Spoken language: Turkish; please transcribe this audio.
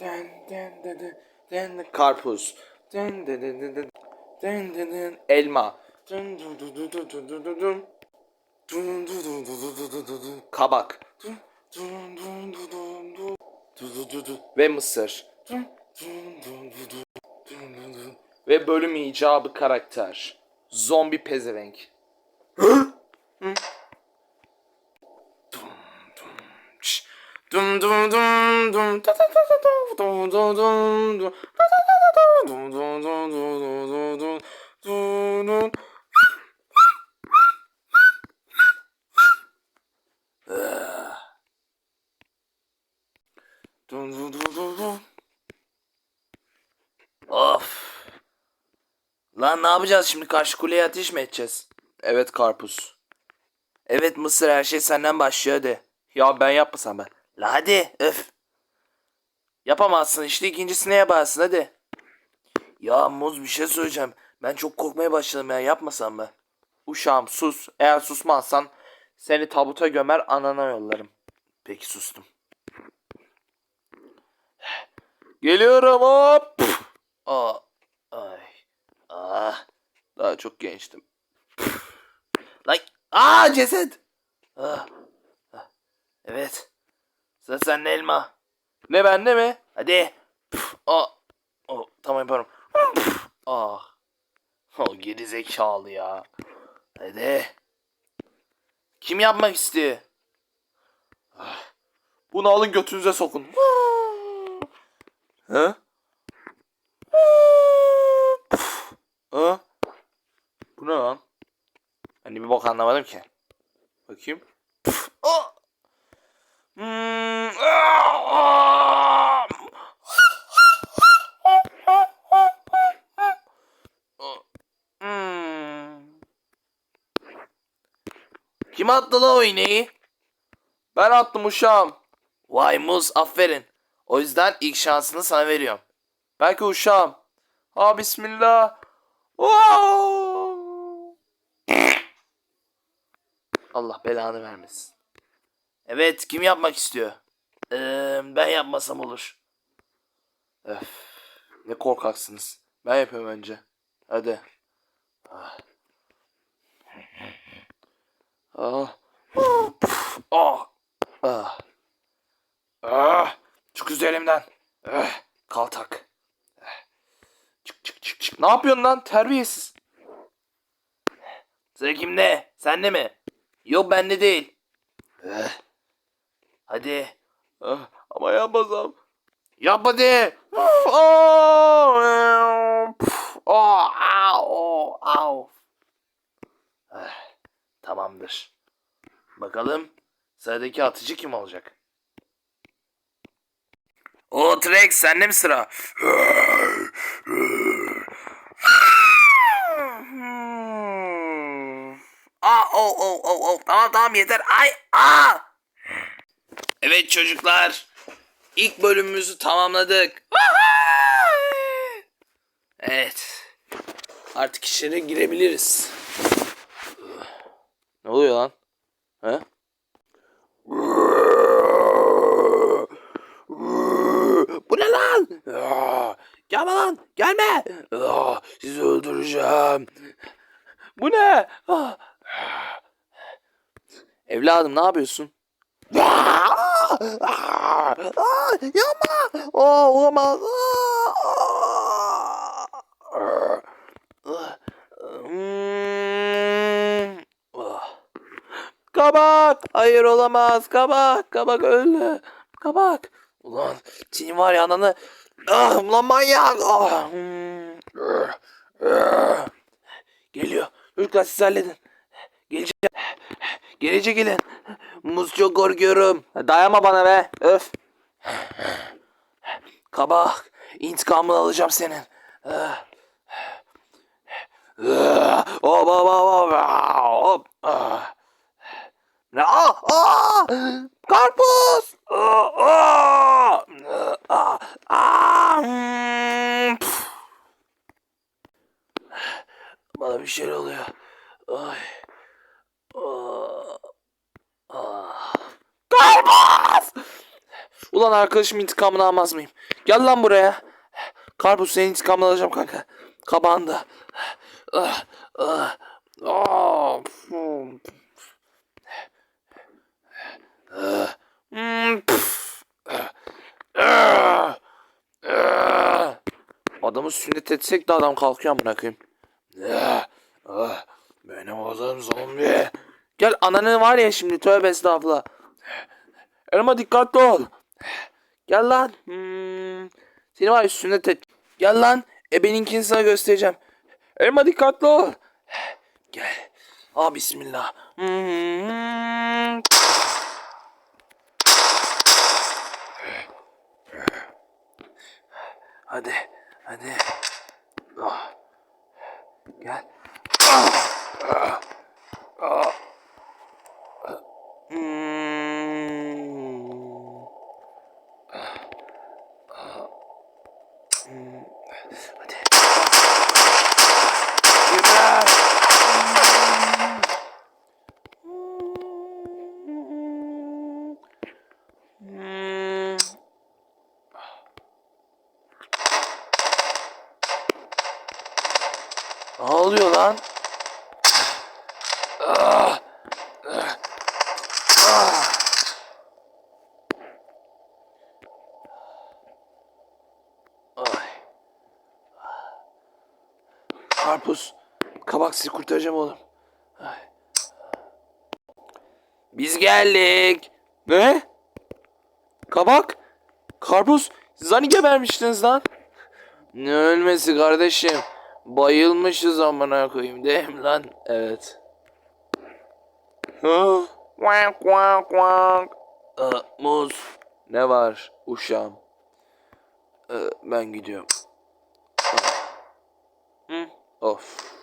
Den den den den den karpuz. Den den den den den den den den elma. Dun dun dun dun dun dun. Kabak. Ve mısır. Ve bölüm icabı karakter. Zombi pezevenk. Dum dum dum dum ta ta ta ta dum dum dum dum ta ta ta ta dum dum dum dum dum dum dum dum Dum dum dum dum dum Of. Lan ne yapacağız şimdi karşı kuleye ateş mi edeceğiz? Evet karpuz. Evet Mısır her şey senden başlıyor hadi. Ya ben yapmasam ben. La hadi öf. Yapamazsın işte ikincisine yaparsın hadi. Ya Muz bir şey söyleyeceğim. Ben çok korkmaya başladım ya yapmasam ben. Uşağım sus. Eğer susmazsan seni tabuta gömer anana yollarım. Peki sustum. Geliyorum hop. Aa, ay. Ah. Daha çok gençtim. Lan. Aa ceset. Ah. Ah. Evet. Sıra sende elma. Ne bende mi? Hadi. Püf. Aa. Oh, tamam yaparım. Püf. Ah. O geri zekalı ya. Hadi. Kim yapmak istiyor? Ah. Bunu alın götünüze sokun. Püf. Hı? Bu ne lan? Hani bir bok anlamadım ki. Bakayım. Püf. Aa! Hmm. Kim attı la o iğneyi? Ben attım uşağım. Vay muz aferin. O yüzden ilk şansını sana veriyorum. Belki uşağım. Ha bismillah. Wow. Allah belanı vermesin. Evet kim yapmak istiyor? Ee, ben yapmasam olur. Öf, ne korkaksınız. Ben yapıyorum önce. Hadi. Ah. Ah. Ah. Ah. Ah. Çık üzerimden. Eh. Kaltak. Eh. Çık çık çık çık. Ne yapıyorsun lan terbiyesiz? Sıra kimde? Sende mi? Yok bende değil. Eh. Hadi. Ah, ama yapmasam. Yap hadi. Aa, eee, puf, aa, au, au. Eh, Tamamdır. Bakalım sıradaki atıcı kim olacak? O Trex sende mi sıra? Aa, o, o, o, o. Tamam tamam yeter. Ay, aa. Evet çocuklar. İlk bölümümüzü tamamladık. Evet. Artık içeri girebiliriz. Ne oluyor lan? He? Bu ne lan? Gelme lan! Gelme! Sizi öldüreceğim. Bu ne? Evladım ne yapıyorsun? Yapma! Aa, olamaz! Hmm. Ah. Kabak! Hayır olamaz. Kabak! Kabak öldü. Kabak! Ulan senin var ya ananı... Ah, ulan manyak! Ah. Hmm. Ah. Geliyor. Çocuklar siz halledin. Gelecek. Gelecek gelin. Muz çok korkuyorum. Dayama bana be. Öf. Kabak. İntikamını alacağım senin. Hop hop hop hop. Ne? Aa, aa! Karpuz! Aa, aa! Aa, aa! Bana bir şey oluyor. Ay. Aa. Aa. Karpuz! Ulan arkadaşım intikamını almaz mıyım? Gel lan buraya. Karpuz senin intikamını alacağım kanka. Kabağında. Adamı sünnet etsek de adam kalkıyor amına koyayım. Benim adam zombi. Gel ananı var ya şimdi tövbe estağfurullah. Elma dikkatli ol. Gel lan. Hmm. Seni var ya sünnet et. Gel lan. Ebeninkini sana göstereceğim. Elma dikkatli ol. Gel. Aa bismillah. Hmm. Hadi. Hadi. Ah. Gel. Ah. Ah. Ah. Hmm. Hmm. Ne oluyor lan? Karpuz. Kabak sizi kurtaracağım oğlum. Ay. Biz geldik. Ne? Kabak? Karpuz? Siz hani gebermiştiniz lan? Ne ölmesi kardeşim? Bayılmışız amına koyayım değil mi lan? Evet. Quack quack quack. Muz. Ne var uşağım? Ben gidiyorum. off.